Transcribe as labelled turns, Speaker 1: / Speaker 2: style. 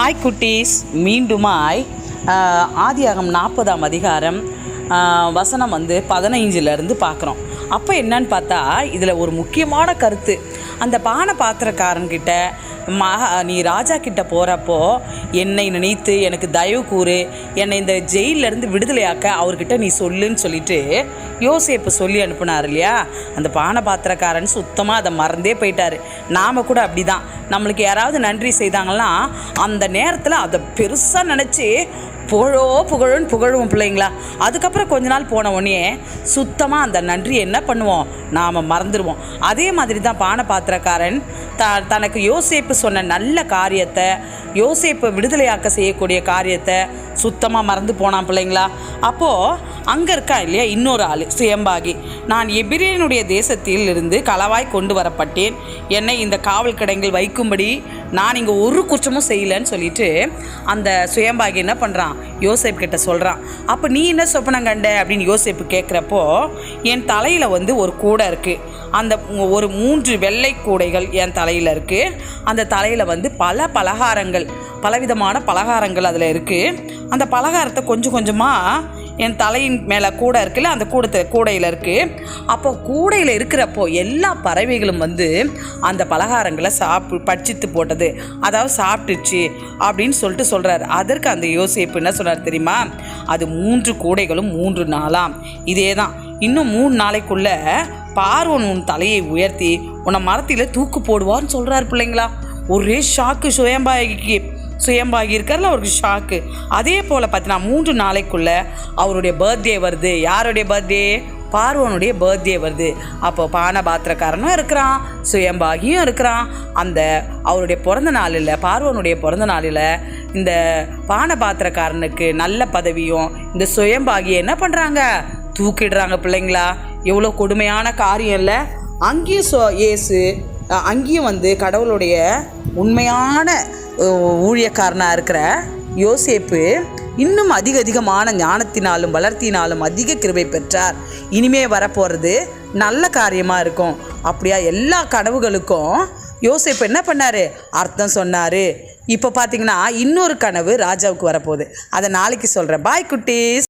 Speaker 1: Hi குட்டீஸ் மீண்டுமாய் ஆதியாகம் நாற்பதாம் அதிகாரம் வசனம் வந்து பதினைஞ்சிலேருந்து பார்க்குறோம். அப்போ என்னன்னு பார்த்தா இதில் ஒரு முக்கியமான கருத்து. அந்த பானை பாத்திரக்காரன்கிட்ட மகா நீ ராஜா கிட்ட போகிறப்போ என்னை நினைத்து எனக்கு தயவு கூறு. என்னை இந்த ஜெயிலிருந்து விடுதலையாக்க அவர்கிட்ட நீ சொல்லுன்னு சொல்லிட்டு யோசேப்பு சொல்லி அனுப்புனார் இல்லையா? அந்த பானை பாத்திரக்காரன் சுத்தமாக அதை மறந்தே போயிட்டாரு. நாம் கூட அப்படி தான் நம்மளுக்கு யாராவது நன்றி செய்தாங்கன்னா அந்த நேரத்தில் அதை பெருசாக நினச்சி புகழோ புகழுன்னு புகழுவோம் பிள்ளைங்களா? அதுக்கப்புறம் கொஞ்ச நாள் போன உடனே சுத்தமாக அந்த நன்றி என்ன பண்ணுவோம்? நாம் மறந்துடுவோம். அதே மாதிரி தான் பானை பாத்திரக்காரன் த தனக்கு யோசேப்பு சொன்ன நல்ல காரியத்தை யோசேப்பை விடுதலையாக்க செய்யக்கூடிய காரியத்தை சுத்தமாக மறந்து போனான் பிள்ளைங்களா? அப்போது அங்கே இருக்கா இல்லையா? இன்னொரு ஆள் சுயம்பாகி. நான் எபிரியனுடைய தேசத்தில் இருந்து களவாய் கொண்டு வரப்பட்டேன். என்னை இந்த காவல் கடைகள் வைக்கும்படி நான் இங்கே ஒரு குற்றமும் செய்யலைன்னு சொல்லிட்டு அந்த சுயம்பாகி என்ன பண்ணுறான் யோசேப் கிட்ட சொல்கிறான் அப்போ நீ என்ன சொப்பனம் கண்ட? அப்படின்னு யோசேப்பு கேட்குறப்போ என் தலையில் வந்து ஒரு கூடை இருக்குது அந்த ஒரு மூன்று வெள்ளை கூடைகள் என் தலையில் இருக்குது அந்த தலையில் வந்து பல பலகாரங்கள் பலவிதமான பலகாரங்கள் அதில் இருக்குது அந்த பலகாரத்தை கொஞ்சம் கொஞ்சமாக என் தலையின் மேலே கூடை இருக்குல்ல அந்த கூடத்தை கூடையில் இருக்குது அப்போ கூடையில் இருக்கிறப்போ எல்லா பறவைகளும் வந்து அந்த பலகாரங்களை சாப்பி பட்சித்து போட்டது. அதாவது சாப்பிட்டுச்சு அப்படின்னு சொல்லிட்டு சொல்கிறாரு அதற்கு அந்த யோசிப்பு என்ன சொல்கிறார் தெரியுமா? அது மூன்று கூடைகளும் மூன்று நாளாம். இதே தான். இன்னும் மூணு நாளைக்குள்ள பார்வன் உன் தலையை உயர்த்தி உன்னை மரத்தில் தூக்கு போடுவான்னு சொல்கிறாரு பிள்ளைங்களா. ஒரே ஷாக்கு சுயம்பாய்க்கு சுயம்பாகி இருக்கார்ல அவருக்கு ஷாக்கு அதே போல் பார்த்தீங்கன்னா மூன்று நாளைக்குள்ள அவருடைய பர்த்டே வருது. யாருடைய பர்த்டே பார்வனுடைய பர்த்டே வருது. அப்போ பானை பாத்திரக்காரனும் இருக்கிறான் சுயம்பாகியும் இருக்கிறான். அந்த அவருடைய பிறந்த நாளில் பார்வனுடைய பிறந்த நாளில் இந்த பானை பாத்திரக்காரனுக்கு நல்ல பதவியும் இந்த சுயம்பாகி என்ன பண்ணுறாங்க தூக்கிடுறாங்க பிள்ளைங்களா. எவ்வளோ கொடுமையான காரியம் இல்லை. அங்கேயும் சோ ஏசு அங்கேயும் வந்து கடவுளுடைய உண்மையான ஊழியக்காரனாக இருக்கிற யோசேப்பு இன்னும் அதிக அதிகமான ஞானத்தினாலும் வளர்த்தினாலும் அதிக கிருபை பெற்றார். இனிமே வரப்போகிறது நல்ல காரியமாக இருக்கும். அப்படியா எல்லா கனவுகளுக்கும் யோசேப்பு என்ன பண்ணார்? அர்த்தம் சொன்னார். இப்போ பார்த்தீங்கன்னா இன்னொரு கனவு ராஜாவுக்கு வரப்போகுது. அதை நாளைக்கு சொல்கிறேன் பாய் குட்டீஸ்.